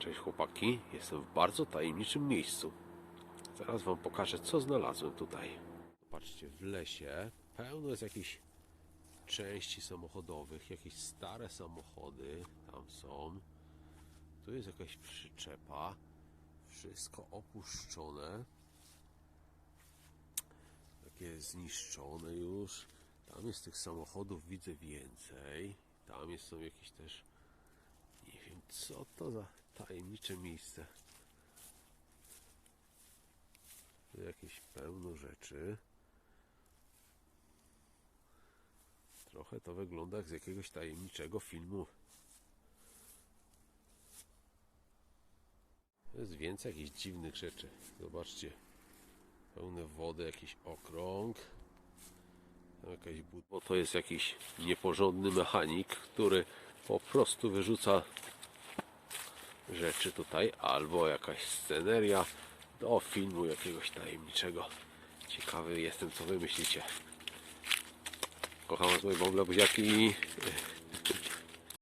Cześć chłopaki, jestem w bardzo tajemniczym miejscu. Zaraz wam pokażę, co znalazłem tutaj. Zobaczcie, w lesie pełno jest jakichś części samochodowych, jakieś stare samochody tam są. Tu jest jakaś przyczepa. Wszystko opuszczone. Takie zniszczone już. Tam jest tych samochodów, widzę więcej. Tam jest, są jakieś też nie wiem, co to za tajemnicze miejsce. Tu jakieś pełno rzeczy. Trochę to wygląda jak z jakiegoś tajemniczego filmu. Jest więcej jakichś dziwnych rzeczy. Zobaczcie. Pełne wody, jakiś okrąg. Jakaś bud- bo to jest jakiś nieporządny mechanik, który po prostu wyrzuca rzeczy tutaj, albo jakaś sceneria do filmu jakiegoś tajemniczego. Ciekawy jestem, co wy myślicie. Kocham was moje bąble buziaki.